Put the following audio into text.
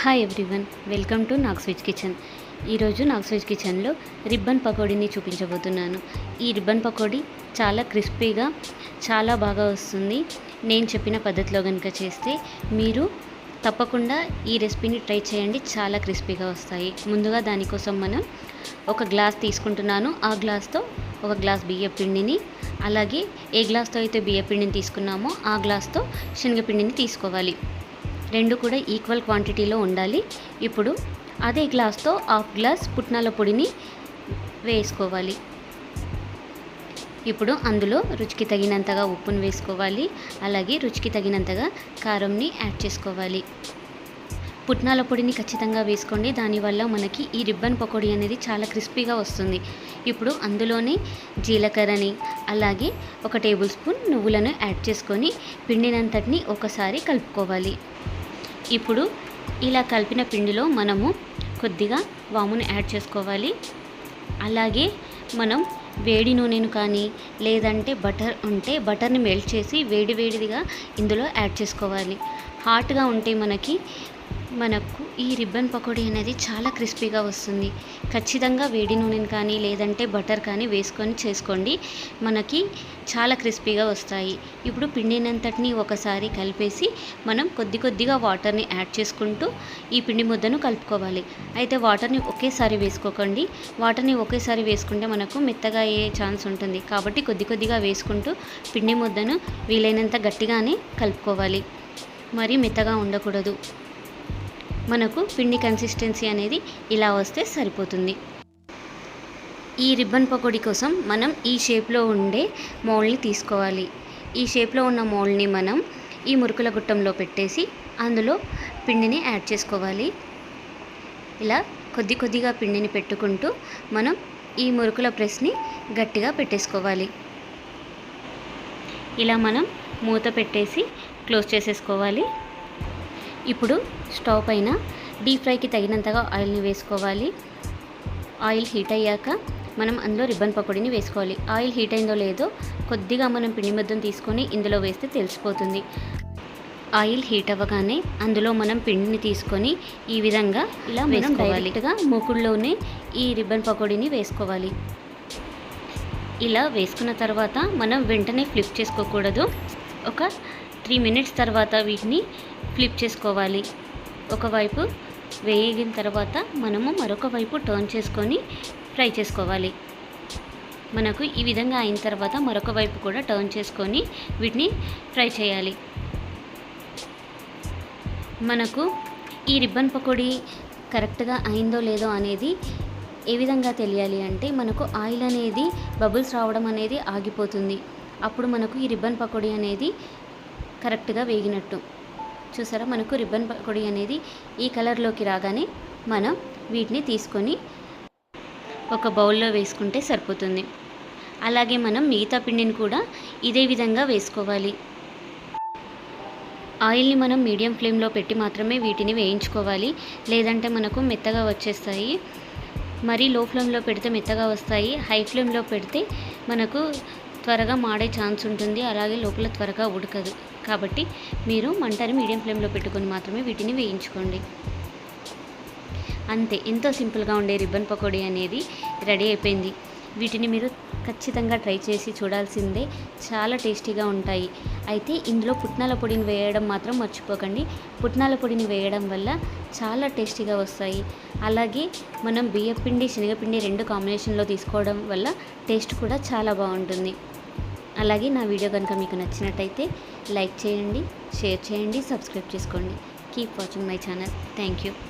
Hi everyone welcome to Nag switch kitchen ఈరోజు Nag switch కిచెన్లో ribbon పకోడీని చూపించబోతున్నాను. ఈ రిబ్బన్ పకోడీ చాలా క్రిస్పీగా చాలా బాగా వస్తుంది. నేను చెప్పిన పద్ధతిలో కనుక చేస్తే మీరు తప్పకుండా ఈ రెసిపీని ట్రై చేయండి. చాలా క్రిస్పీగా వస్తాయి. ముందుగా దానికోసం మనం ఒక గ్లాస్ తీసుకుంటున్నాను. ఆ గ్లాస్తో ఒక గ్లాస్ బియ్య పిండిని అలాగే ఏ గ్లాస్తో అయితే బియ్య పిండిని తీసుకున్నామో ఆ గ్లాస్తో శనగపిండిని తీసుకోవాలి. రెండు కూడా ఈక్వల్ క్వాంటిటీలో ఉండాలి. ఇప్పుడు అదే గ్లాస్తో హాఫ్ గ్లాస్ పుట్నాల పొడిని వేసుకోవాలి. ఇప్పుడు అందులో రుచికి తగినంతగా ఉప్పును వేసుకోవాలి. అలాగే రుచికి తగినంతగా కారంని యాడ్ చేసుకోవాలి. పుట్నాల పొడిని ఖచ్చితంగా వేసుకోండి. దానివల్ల మనకి ఈ రిబ్బన్ పకోడీ అనేది చాలా క్రిస్పీగా వస్తుంది. ఇప్పుడు అందులోనే జీలకర్రని అలాగే ఒక టేబుల్ స్పూన్ నువ్వులను యాడ్ చేసుకొని పిండినంతటిని ఒకసారి కలుపుకోవాలి. ఇప్పుడు ఇలా కలిపిన పిండిలో మనము కొద్దిగా వామును యాడ్ చేసుకోవాలి. అలాగే మనం వేడి నూనెను కానీ లేదంటే బటర్ ఉంటే బటర్ని మెల్ట్ చేసి వేడి వేడిదిగా ఇందులో యాడ్ చేసుకోవాలి. హాట్గా ఉంటే మనకి మనకు ఈ రిబ్బన్ పకోడీ అనేది చాలా క్రిస్పీగా వస్తుంది. ఖచ్చితంగా వేడి నూనెని కానీ లేదంటే బటర్ కానీ వేసుకొని చేసుకోండి. మనకి చాలా క్రిస్పీగా వస్తాయి. ఇప్పుడు పిండినంతటిని ఒకసారి కలిపేసి మనం కొద్ది కొద్దిగా వాటర్ని యాడ్ చేసుకుంటూ ఈ పిండి ముద్దను కలుపుకోవాలి. అయితే వాటర్ని ఒకేసారి వేసుకోకండి. వాటర్ని ఒకేసారి వేసుకుంటే మనకు మెత్తగా అయ్యే ఛాన్స్ ఉంటుంది. కాబట్టి కొద్ది కొద్దిగా వేసుకుంటూ పిండి ముద్దను వీలైనంత గట్టిగానే కలుపుకోవాలి. మరి మెత్తగా ఉండకూడదు. మనకు పిండి కన్సిస్టెన్సీ అనేది ఇలా వస్తే సరిపోతుంది. ఈ రిబ్బన్ పకోడీ కోసం మనం ఈ షేప్లో ఉండే మౌల్ని తీసుకోవాలి. ఈ షేప్లో ఉన్న మౌల్ని మనం ఈ మురుకుల గుట్టంలో పెట్టేసి అందులో పిండిని యాడ్ చేసుకోవాలి. ఇలా కొద్ది కొద్దిగా పిండిని పెట్టుకుంటూ మనం ఈ మురుకుల ప్రెస్ని గట్టిగా పెట్టేసుకోవాలి. ఇలా మనం మూత పెట్టేసి క్లోజ్ చేసేసుకోవాలి. ఇప్పుడు స్టవ్ పైన డీప్ ఫ్రైకి తగినంతగా ఆయిల్ని వేసుకోవాలి. ఆయిల్ హీట్ అయ్యాక మనం అందులో రిబ్బన్ పకోడీని వేసుకోవాలి. ఆయిల్ హీట్ అయిందో లేదో కొద్దిగా మనం పిండి ముద్దను తీసుకొని ఇందులో వేస్తే తెలిసిపోతుంది. ఆయిల్ హీట్ అవ్వగానే అందులో మనం పిండిని తీసుకొని ఈ విధంగా ఇలా మనం డైరెక్ట్గా మూకుడులోనే ఈ రిబ్బన్ పకోడీని వేసుకోవాలి. ఇలా వేసుకున్న తర్వాత మనం వెంటనే ఫ్లిప్ చేసుకోకూడదు. ఒక త్రీ మినిట్స్ తర్వాత వీటిని ఫ్లిప్ చేసుకోవాలి. ఒకవైపు వేగిన తర్వాత మనము మరొక వైపు టర్న్ చేసుకొని ఫ్రై చేసుకోవాలి. మనకు ఈ విధంగా అయిన తర్వాత మరొక వైపు కూడా టర్న్ చేసుకొని వీటిని ఫ్రై చేయాలి. మనకు ఈ రిబ్బన్ పకోడీ కరెక్ట్గా అయిందో లేదో అనేది ఏ విధంగా తెలియాలి అంటే మనకు ఆయిల్ అనేది బబుల్స్ రావడం అనేది ఆగిపోతుంది. అప్పుడు మనకు ఈ రిబ్బన్ పకోడీ అనేది కరెక్ట్గా వేగినట్టు. చూసారా? మనకు రిబ్బన్ పకోడీ అనేది ఈ కలర్లోకి రాగానే మనం వీటిని తీసుకొని ఒక బౌల్లో వేసుకుంటే సరిపోతుంది. అలాగే మనం మిగతా పిండిని కూడా ఇదే విధంగా వేసుకోవాలి. ఆయిల్ని మనం మీడియం ఫ్లేమ్లో పెట్టి మాత్రమే వీటిని వేయించుకోవాలి. లేదంటే మనకు మెత్తగా వచ్చేస్తాయి. మరీ లో ఫ్లేమ్లో పెడితే మెత్తగా వస్తాయి. హై ఫ్లేమ్లో పెడితే మనకు త్వరగా మాడే ఛాన్స్ ఉంటుంది. అలాగే లోపల త్వరగా ఉడకదు. కాబట్టి మీరు మంటని మీడియం ఫ్లేమ్లో పెట్టుకొని మాత్రమే వీటిని వేయించుకోండి. అంతే. ఎంతో సింపుల్గా ఉండే రిబ్బన్ పకోడీ అనేది రెడీ అయిపోయింది. వీటిని మీరు ఖచ్చితంగా ట్రై చేసి చూడాల్సిందే. చాలా టేస్టీగా ఉంటాయి. అయితే ఇందులో పుట్నాల పొడిని వేయడం మాత్రం మర్చిపోకండి. పుట్నాల పొడిని వేయడం వల్ల చాలా టేస్టీగా వస్తాయి. అలాగే మనం బియ్యపిండి శనగపిండి రెండు కాంబినేషన్లో తీసుకోవడం వల్ల టేస్ట్ కూడా చాలా బాగుంటుంది. అలాగే నా వీడియో కనుక మీకు నచ్చినట్టయితే లైక్ చేయండి షేర్ చేయండి సబ్స్క్రైబ్ చేసుకోండి. Keep watching my channel. Thank you.